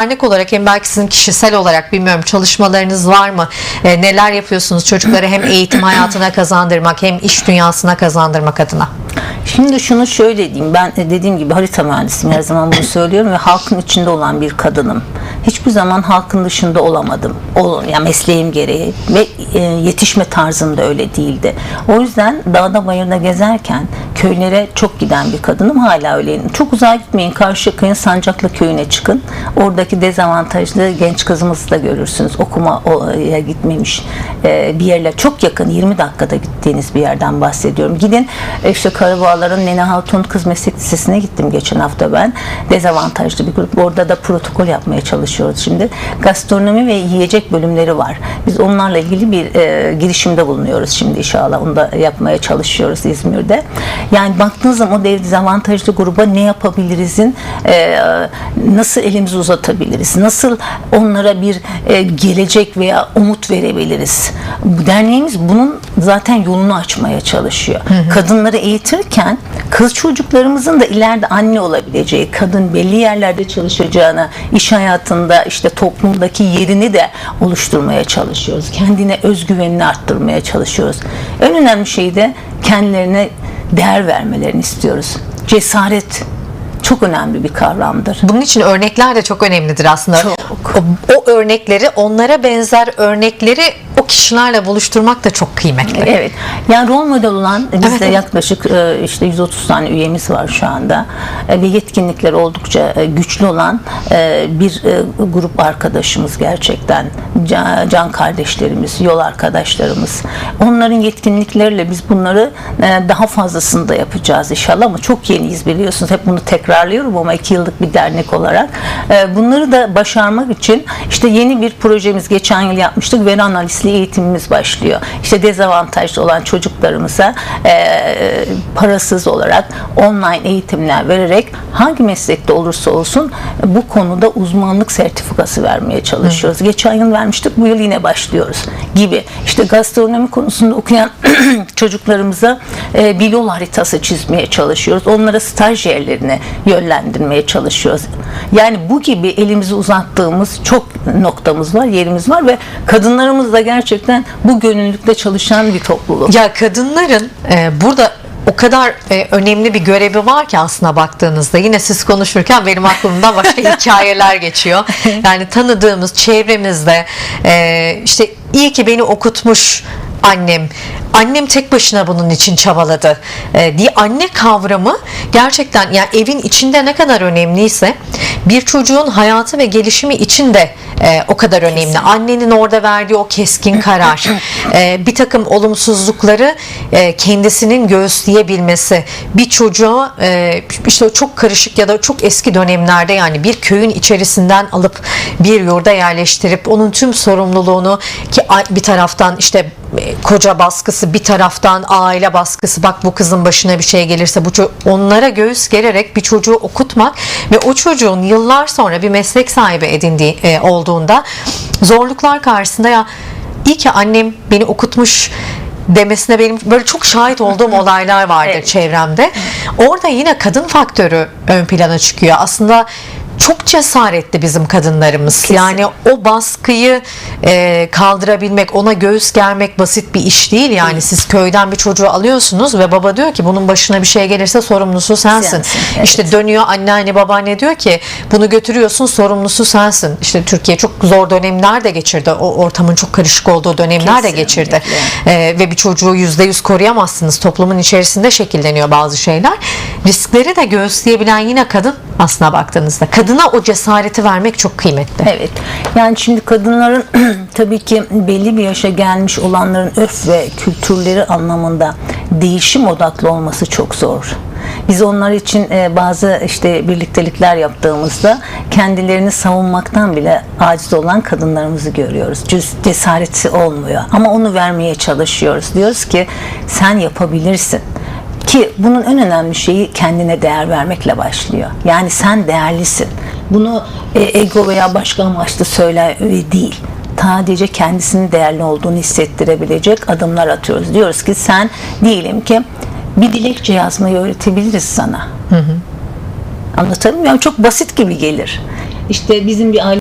dernek olarak hem belki sizin kişisel olarak bilmiyorum çalışmalarınız var mı? E, neler yapıyorsunuz çocukları hem eğitim hayatına kazandırmak hem iş dünyasına kazandırmak adına? Şimdi şunu şöyle diyeyim. Ben dediğim gibi harita mühendisiyim. Her zaman bunu söylüyorum ve halkın içinde olan bir kadınım. Hiçbir zaman halkın dışında olamadım. Ol, yani mesleğim gereği ve e, yetişme tarzım da öyle değildi. O yüzden dağda bayırda gezerken köylere çok giden bir kadınım. Hala öyleyim. Çok uzağa gitmeyin. Karşıyaka'nın Sancaklı köyüne çıkın. Oradaki dezavantajlı genç kızımızı da görürsünüz. Okumaya gitmemiş e, bir yerler. Çok yakın 20 dakikada gittiğiniz bir yerden bahsediyorum. Gidin e, işte Karabağlar'ın Nene Hatun Kız Meslek Lisesi'ne gittim geçen hafta ben. Dezavantajlı bir grup. Orada da protokol yapmaya çalışıyoruz şimdi. Gastronomi ve yiyecek bölümleri var. Biz onlarla ilgili bir e, girişimde bulunuyoruz şimdi inşallah. Onu da yapmaya çalışıyoruz İzmir'de. Yani baktığınız zaman o dezavantajlı gruba ne yapabilirizin e, nasıl elimizi uzatabiliriz? Nasıl onlara bir e, gelecek veya umut verebiliriz? Derneğimiz bunun zaten yolunu açmaya çalışıyor. Kadınları eğitirken kız çocuklarımızın da ileride anne olabileceği, kadın belli yerlerde çalışacağına, iş hayatında işte toplumdaki yerini de oluşturmaya çalışıyoruz. Kendine özgüvenini arttırmaya çalışıyoruz. En önemli şey de kendilerine değer vermelerini istiyoruz. Cesaret çok önemli bir kavramdır. Bunun için örnekler de çok önemlidir aslında. Çok. O, o örnekleri, onlara benzer örnekleri o kişilerle buluşturmak da çok kıymetli. Evet. Yani rol model olan bizde Evet, evet. yaklaşık e, işte 130 tane üyemiz var şu anda E, ve yetkinlikleri oldukça e, güçlü olan bir grup arkadaşımız gerçekten can, kardeşlerimiz, yol arkadaşlarımız. Onların yetkinlikleriyle biz bunları daha fazlasını da yapacağız inşallah ama çok yeniyiz biliyorsunuz. Hep bunu tekrarlıyorum ama iki yıllık bir dernek olarak. E, Bunları da başarmak için işte yeni bir projemiz geçen yıl yapmıştık. Veri analistliği eğitimimiz başlıyor. İşte dezavantajlı olan çocuklarımıza e, parasız olarak online eğitimler vererek hangi meslekte olursa olsun bu konuda uzmanlık sertifikası vermeye çalışıyoruz. Geçen yıl vermiştik, bu yıl yine başlıyoruz gibi. İşte gastronomi konusunda okuyan çocuklarımıza e, bir yol haritası çizmeye çalışıyoruz. Onlara staj yerlerine yönlendirmeye çalışıyoruz. Yani bu gibi elimizi uzattığımız çok noktamız var, yerimiz var ve kadınlarımız da gerçekten bu gönüllülükte çalışan bir topluluk. Ya kadınların e, burada o kadar e, önemli bir görevi var ki aslında baktığınızda yine siz konuşurken benim aklımdan başka hikayeler geçiyor. Yani tanıdığımız çevremizde e, işte iyi ki beni okutmuş annem. Annem tek başına bunun için çabaladı. E, diye anne kavramı gerçekten yani evin içinde ne kadar önemliyse bir çocuğun hayatı ve gelişimi için de e, o kadar önemli. Annenin orada verdiği o keskin karar, e, bir takım olumsuzlukları e, kendisinin göğüsleyebilmesi, bir çocuğa e, işte o çok karışık ya da çok eski dönemlerde yani bir köyün içerisinden alıp bir yurda yerleştirip onun tüm sorumluluğunu ki bir taraftan işte e, koca baskısı bir taraftan aile baskısı bak bu kızın başına bir şey gelirse bu onlara göğüs gererek bir çocuğu okutmak ve o çocuğun yıllar sonra bir meslek sahibi edindiği e, olduğunda zorluklar karşısında ya iyi ki annem beni okutmuş demesine benim böyle çok şahit olduğum olaylar vardır Evet. çevremde. Orada yine kadın faktörü ön plana çıkıyor. Aslında çok cesaretli bizim kadınlarımız. Yani o baskıyı e, kaldırabilmek, ona göğüs germek basit bir iş değil. Yani siz köyden bir çocuğu alıyorsunuz ve baba diyor ki bunun başına bir şey gelirse sorumlusu sensin. Sensin, evet. İşte dönüyor anneanne babaanne diyor ki bunu götürüyorsun sorumlusu sensin. İşte Türkiye çok zor dönemler de geçirdi. O ortamın çok karışık olduğu dönemler de geçirdi. Ee, ve bir çocuğu yüzde yüz koruyamazsınız. Toplumun içerisinde şekilleniyor bazı şeyler. Riskleri de göğüsleyebilen yine kadın aslına baktığınızda. Kadına o cesareti vermek çok kıymetli. Evet. Yani şimdi kadınların tabii ki belli bir yaşa gelmiş olanların örf ve kültürleri anlamında değişim odaklı olması çok zor. Biz onlar için e, bazı işte birliktelikler yaptığımızda kendilerini savunmaktan bile aciz olan kadınlarımızı görüyoruz. Cesareti olmuyor ama onu vermeye çalışıyoruz. Diyoruz ki sen yapabilirsin. Ki bunun en önemli şeyi kendine değer vermekle başlıyor. Yani sen değerlisin. Bunu e, ego veya başka amaçlı söyle değil. Sadece kendisinin değerli olduğunu hissettirebilecek adımlar atıyoruz. Diyoruz ki sen diyelim ki bir dilekçe yazmayı öğretebiliriz sana. Anlatabiliyor muyum? Çok basit gibi gelir. işte bizim bir aile